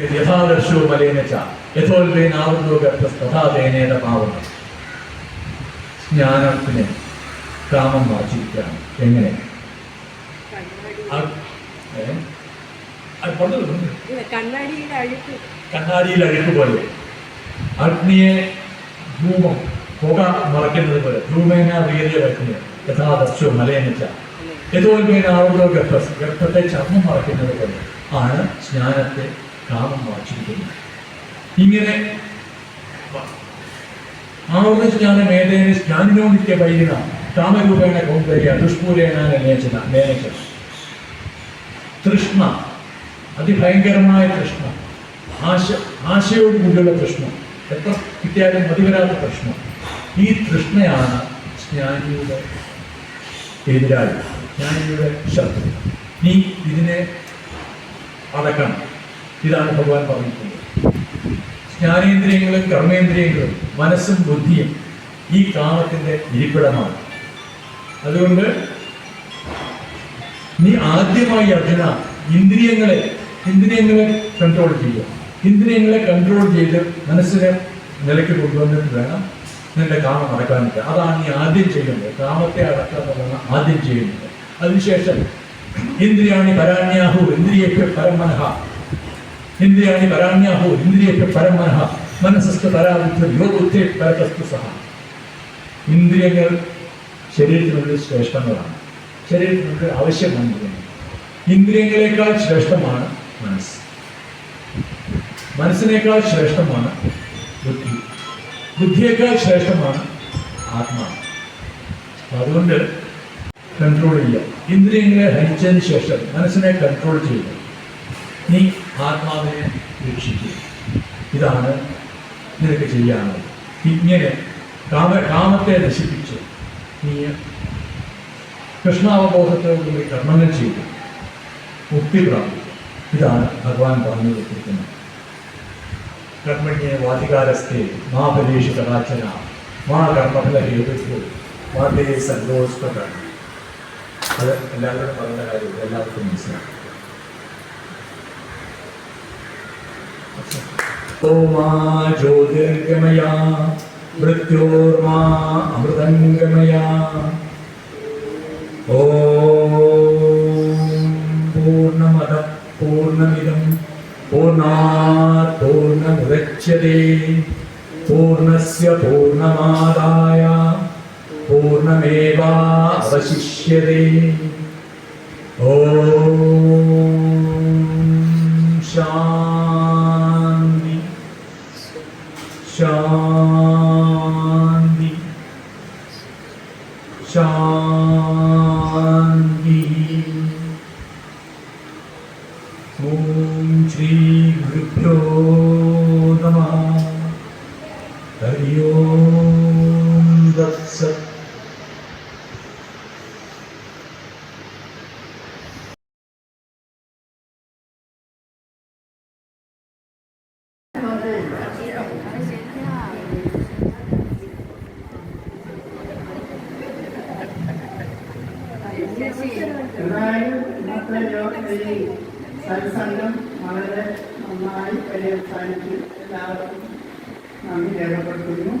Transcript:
യഥാദർശോ മലേനച്ച ഗർഭസ്തഥാതേനേന പാവനം ജ്ഞാനത്തിന് കാമം വാചിക്കുകയാണ് എങ്ങനെ? കണ്ണാടിയിൽ. അഴുക്ക്. പോലെ. അഗ്നിയെ ധൂമം പുക മറയ്ക്കുന്നത് പോലെ. ധൂമേന വീര്യ വയ്ക്കുന്നത് യഥാദർശോ മലയനച്ച യഥോൽമേന ആവുന്നോ ഗർഭ ഗർഭത്തെ ചർമ്മം മറയ്ക്കുന്നത് പോലെ. ആണ് സ്നാനത്തെ കാമം വാച്ചിരിക്കുന്നത് ഇങ്ങനെ ആവർത്തിച്ചാണ് സ്നാനം ഏതേന് സ്നാനിനോ നിത്യ വൈദിന കാമരൂപേണ കൗന്ദര്യ ദുഷ്പൂരേണ നേചന നേനച്ച തൃഷ്ണ അതിഭയങ്കരമായ തൃഷ്ണ ആശ ആശയോട് കൂടിയുള്ള തൃഷ്ണ എത്ര കിട്ടിയാലും മതിവരാത്ത തൃഷ്ണ. ഈ തൃഷ്ണയാണ് ജ്ഞാനിയുടെ എതിരാളി ജ്ഞാനിയുടെ ശത്രു. നീ ഇതിനെ അടക്കണം. ഇതാണ് ഭഗവാൻ പറഞ്ഞിട്ടുള്ളത് ജ്ഞാനേന്ദ്രിയങ്ങളും കർമ്മേന്ദ്രിയങ്ങളും മനസ്സും ബുദ്ധിയും ഈ കാമത്തിന്റെ ഇരിപ്പിടമാണ്. അതുകൊണ്ട് നീ ആദ്യമായി അർജുന ഇന്ദ്രിയങ്ങളെ ഇന്ദ്രിയങ്ങളെ കൺട്രോൾ ചെയ്യുക. ഇന്ദ്രിയങ്ങളെ കൺട്രോൾ ചെയ്ത് മനസ്സിനെ നിലയ്ക്ക് കൊണ്ടുവന്നിട്ട് വേണം നിന്റെ കാമം അടക്കാനിട്ട് അതാണ് നീ ആദ്യം ചെയ്യുന്നത്. കാമത്തെ അടക്കുക എന്നുള്ളതാണ് ആദ്യം ചെയ്യുന്നത്. അതിനുശേഷം ഇന്ദ്രിയാണി പരാന്യാഹു ഇന്ദ്രിയ പരമനഃ ഇന്ദ്രിയാണി പരാണ്യാഹോ ഇന്ദ്രിയൊക്കെ പരമനഹ. മനസ്സസ്തു പരാബുദ്ധ യോഗത്തെ പരതസ്തു സഹ. ഇന്ദ്രിയങ്ങൾ ശരീരത്തിനുള്ളിൽ ശ്രേഷ്ഠങ്ങളാണ്. ശരീരത്തിനുള്ളിൽ ആവശ്യമാണ് ഇന്ദ്രിയങ്ങളെക്കാൾ ശ്രേഷ്ഠമാണ് മനസ്സ്. മനസ്സിനേക്കാൾ ശ്രേഷ്ഠമാണ് ബുദ്ധി. ബുദ്ധിയേക്കാൾ ശ്രേഷ്ഠമാണ് ആത്മാവ് അതുകൊണ്ട് കൺട്രോൾ ചെയ്യുക ഇന്ദ്രിയങ്ങളെ ഹരിച്ചതിന് ശേഷം മനസ്സിനെ കൺട്രോൾ ചെയ്യുക. നീ ആത്മാവിനെ രക്ഷിക്കുക ഇതാണ് നിനക്ക് ചെയ്യാനുള്ളത്. ഇങ്ങനെ കാമ കാമത്തെ നശിപ്പിച്ച് നീ കൃഷ്ണാവബോധത്തോടുകൂടി കർമ്മങ്ങൾ ചെയ്തു. മുക്തി പ്രാപിക്കുക ഇതാണ് ഭഗവാൻ പറഞ്ഞു വെച്ചിരിക്കുന്നത്. കർമ്മണ്യെ വാധികാരസ്ഥേ മാ പരീക്ഷ കടാചന മാ കർമ്മഫല ഹേതു മാതേ തേ അത് എല്ലാവരും പറയുന്ന കാര്യം എല്ലാവർക്കും മനസ്സിലാക്കും ஓமா ஜோதிர்கமயா மிருத்யோர்மா அமிர்தங்கமயா. ஓம் பூர்ணமத பூர்ணமிதம் பூர்ணாத் பூர்ணமுதச்சதே. பூர்ணஸ்ய பூர்ணமாதாய பூர்ணமேவாவசிஷ்யதே ஓம் शांति शांति ओम श्री गुरुभ्यो എന്നാലും ഇന്നത്തെ യോഗ- ഈ സത്സംഗം വളരെ നന്നായി പര്യവസാനിച്ചു എല്ലാവർക്കും നന്ദി രേഖപ്പെടുത്തുന്നു.